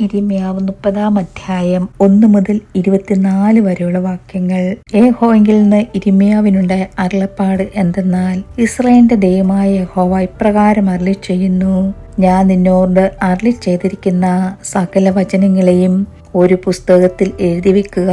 ഇരിമയാവ് മുപ്പതാം അധ്യായം ഒന്ന് മുതൽ ഇരുപത്തിനാല് വരെയുള്ള വാക്യങ്ങൾ. ഏഹോയെങ്കിൽ നിന്ന് ഇരിമയാവിനുണ്ടായ അരുളപ്പാട് എന്തെന്നാൽ ഇസ്രയേലിന്റെ ദൈവമായ യഹോവ ഇപ്രകാരം അരളി ചെയ്യുന്നു ഞാൻ നിന്നോട് അരളി ചെയ്തിരിക്കുന്ന സകല വചനങ്ങളെയും ഒരു പുസ്തകത്തിൽ എഴുതി വെക്കുക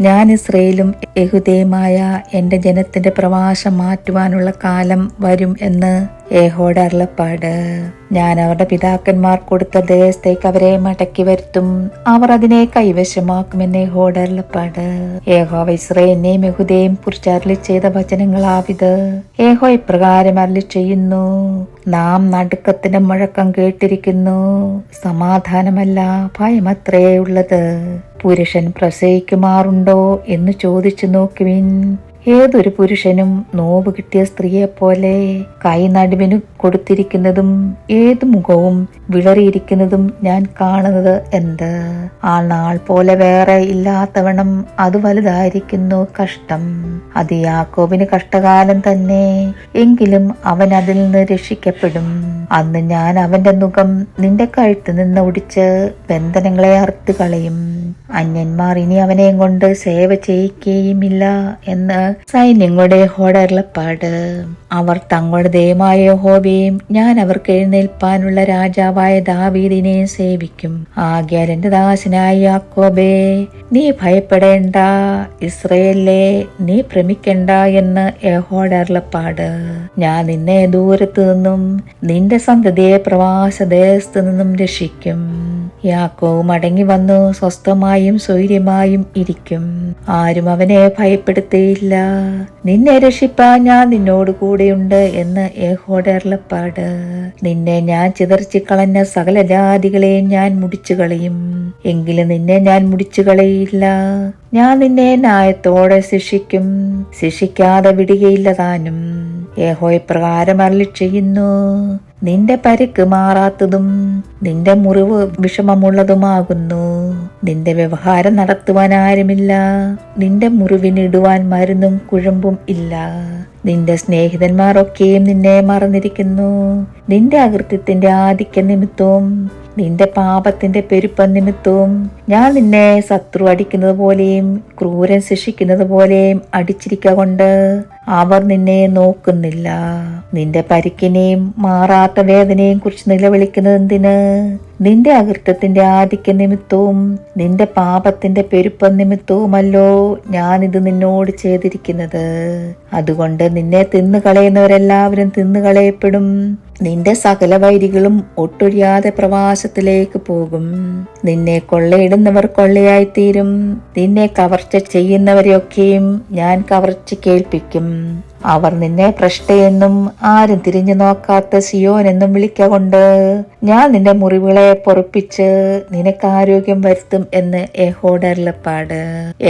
ഞാൻ ഇസ്രയേലും യഹുദയുമായ എന്റെ ജനത്തിന്റെ പ്രവാസം മാറ്റുവാനുള്ള കാലം വരും എന്ന് ഏഹോടെ അരുളപ്പാട്. ഞാൻ അവരുടെ പിതാക്കന്മാർ കൊടുത്ത ദേശത്തേക്ക് അവരെ മടക്കി വരുത്തും. അവർ അതിനെ കൈവശമാക്കുമെന്ന് ഏഹോടെ അരുളപ്പാട്. ഏഹോ വൈസ്രേനെയും യഹുദയും കുറിച്ച് അരളി ചെയ്ത വചനങ്ങളാവിത്. ഏഹോ ഇപ്രകാരം അരളി ചെയ്യുന്നു. നാം നടുക്കത്തിന്റെ മുഴക്കം കേട്ടിരിക്കുന്നു. സമാധാനമല്ല ഭയമത്രേ ഉള്ളത്. പുരുഷൻ പ്രസവിക്കുമാറുണ്ടോ എന്ന് ചോദിച്ചു のケビン ഏതൊരു പുരുഷനും നോവ് കിട്ടിയ സ്ത്രീയെപ്പോലെ കൈ നടുവിന് കൊടുത്തിരിക്കുന്നതും ഏത് മുഖവും വിളറിയിരിക്കുന്നതും ഞാൻ കാണുന്നത് എന്ത്? ആ നാൾ പോലെ വേറെ ഇല്ലാത്തവണ്ണം അത് വലുതായിരിക്കുന്നു കഷ്ടം. അത് യാക്കോബിന് കഷ്ടകാലം തന്നെ. എങ്കിലും അവൻ അതിൽ നിന്ന് രക്ഷിക്കപ്പെടും. അന്ന് ഞാൻ അവന്റെ മുഖം നിന്റെ കഴുത്ത് നിന്ന് ഒടിച്ച് ബന്ധനങ്ങളെ അറുത്തു കളയും അന്യന്മാർ ഇനി അവനെയും കൊണ്ട് സേവ ചെയ്യിക്കുകയുമില്ല എന്ന് സൈന്യങ്ങളുടെ ഹോടർലപ്പാട് അവർ തങ്ങളുടെ ദയമായ ഹോബിയെയും ഞാൻ അവർക്ക് എഴുന്നേൽപ്പാനുള്ള രാജാവായ ദാവീദിനെ സേവിക്കും. ആകെ എന്റെ ദാസനായ യാക്കോബേ നീ ഭയപ്പെടേണ്ട. ഇസ്രയേലെ നീ ഭ്രമിക്കണ്ട എന്ന് പാട് ഞാൻ നിന്നെ ദൂരത്തു നിന്നും നിന്റെ സന്തതിയെ പ്രവാസദേശത്തു നിന്നും രക്ഷിക്കും. യാക്കോവ് മടങ്ങി വന്നു സ്വസ്ഥമായും സ്വൈര്യമായും ഇരിക്കും. ആരും അവനെ ഭയപ്പെടുത്തിയില്ല. നിന്നെ രക്ഷിപ്പാൻ ഞാൻ നിന്നോട് കൂടെയുണ്ട് എന്ന് ഏഹോടെ അരുളപ്പാട് നിന്നെ ഞാൻ ചിതറിച്ച് കളഞ്ഞ സകല ജാതികളെയും ഞാൻ മുടിച്ചു കളയും. എങ്കിലും നിന്നെ ഞാൻ മുടിച്ചു കളയില്ല. ഞാൻ നിന്നെ ന്യായത്തോടെ ശിക്ഷിക്കും. ശിക്ഷിക്കാതെ വിടുകയില്ല താനും. ഏഹോയ് പ്രകാരം അരളി ചെയ്യുന്നു. നിന്റെ പരിക്ക് മാറാത്തതും നിന്റെ മുറിവ് വിഷമമുള്ളതുമാകുന്നു. നിന്റെ വ്യവഹാരം നടത്തുവാൻ ആരുമില്ല. നിന്റെ മുറിവിനിടുവാൻ മരുന്നും കുഴമ്പും ഇല്ല. നിന്റെ സ്നേഹിതന്മാരൊക്കെയും നിന്നെ മറന്നിരിക്കുന്നു. നിന്റെ അകൃത്യത്തിന്റെ ആധിക്യ നിമിത്തവും നിന്റെ പാപത്തിന്റെ പെരുപ്പ നിമിത്തവും ഞാൻ നിന്നെ ശത്രു അടിക്കുന്നത് പോലെയും ക്രൂരൻ ശിക്ഷിക്കുന്നത് പോലെയും അടിച്ചിരിക്ക കൊണ്ട് അവർ നിന്നെ നോക്കുന്നില്ല. നിന്റെ പരിക്കിനെയും മാറാത്ത വേദനയെയും കുറിച്ച് നിലവിളിക്കുന്നത് എന്തിന്? നിന്റെ അകൃത്യത്തിന്റെ ആധിക്യ നിമിത്തവും നിന്റെ പാപത്തിന്റെ പെരുപ്പ നിമിത്തവുമല്ലോ ഞാനിത് നിന്നോട് ചെയ്തിരിക്കുന്നത്. അതുകൊണ്ട് നിന്നെ തിന്നുകളയുന്നവരെല്ലാവരും തിന്നുകളയപ്പെടും. നിന്റെ സകല വൈരികളും ഒട്ടൊഴിയാതെ പ്രവാസത്തിലേക്ക് പോകും. നിന്നെ കൊള്ളയിടുന്നവർ കൊള്ളയായിത്തീരും. നിന്നെ കവർച്ച ചെയ്യുന്നവരെയൊക്കെയും ഞാൻ കവർച്ച കേൾപ്പിക്കും. അവർ നിന്നെ ഭ്രഷ്ടയെന്നും ആരും തിരിഞ്ഞു നോക്കാത്ത സിയോൻ എന്നും വിളിക്കൊണ്ട് ഞാൻ നിന്റെ മുറിവുകളെ പൊറപ്പിച്ച് നിനക്ക് ആരോഗ്യം വരുത്തും എന്ന് യഹോടർലപ്പാട്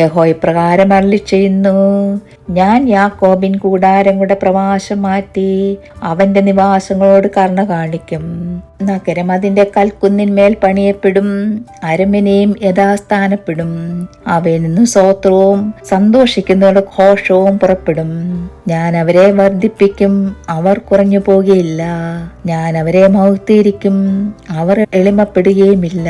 ഏഹോ ഇപ്രകാരം അരളി ചെയ്യുന്നു. ഞാൻ യാക്കോബിൻ കൂടാരം കൂടെ പ്രവാസം മാറ്റി അവന്റെ നിവാസങ്ങളോട് കർണ കാണിക്കും. നഗരം അതിന്റെ കൽക്കുന്നിന്മേൽ പണിയപ്പെടും. അരമനയും യഥാസ്ഥാനപ്പെടും. അവയിൽ നിന്ന് സ്വോത്രവും സന്തോഷിക്കുന്നവരുടെ ഘോഷവും പുറപ്പെടും. ഞാൻ അവരെ വർദ്ധിപ്പിക്കും. അവർ കുറഞ്ഞു പോകുകയില്ല. ഞാൻ അവരെ മൗത്തിയിരിക്കും അവർ എളിമപ്പെടുകയുമില്ല.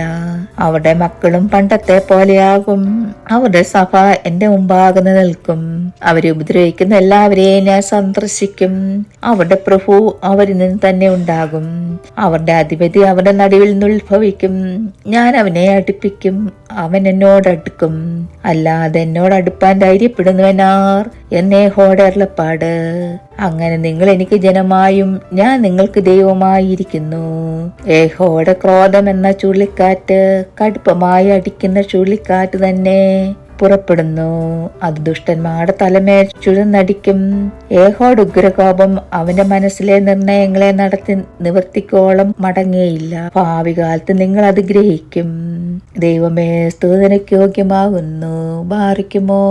അവരുടെ മക്കളും പണ്ടത്തെ പോലെയാകും. അവരുടെ സഭ എന്റെ മുമ്പാകെ നിൽക്കും. അവരെ ഉപദ്രവിക്കുന്ന എല്ലാവരെയും ഞാൻ സന്ദർശിക്കും. അവരുടെ പ്രഭു അവരിൽ നിന്ന് തന്നെ ഉണ്ടാകും. അവരുടെ അധിപതി അവരുടെ നടുവിൽ നിന്ന് ഉത്ഭവിക്കും ഞാൻ അവനെ അടുപ്പിക്കും. അവൻ എന്നോട് അടുക്കും. അല്ലാതെ എന്നോട് അടുപ്പാൻ ധൈര്യപ്പെടുന്നവനാർ എന്നേ ഹോടർലപ്പാട് അങ്ങനെ നിങ്ങൾ എനിക്ക് ജനമായും ഞാൻ നിങ്ങൾക്ക് ദൈവമായിരിക്കുന്നു. ഏഹോടെ ക്രോധം എന്ന ചുഴലിക്കാറ്റ് കടുപ്പമായി അടിക്കുന്ന ചുഴലിക്കാറ്റ് തന്നെ പുറപ്പെടുന്നു. അത് ദുഷ്ടന്മാരുടെ തലമേൽ ചുഴന്നടിക്കും. ഏഹോട് ഉഗ്രകോപം അവന്റെ മനസ്സിലെ നിർണയങ്ങളെ നടത്തി നിവർത്തിക്കോളം മടങ്ങേയില്ല. ഭാവി കാലത്ത് നിങ്ങൾ അത് ഗ്രഹിക്കും. ദൈവമേ സ്തുതനയ്ക്ക് യോഗ്യമാകുന്നു. ബാറിക്കുമോ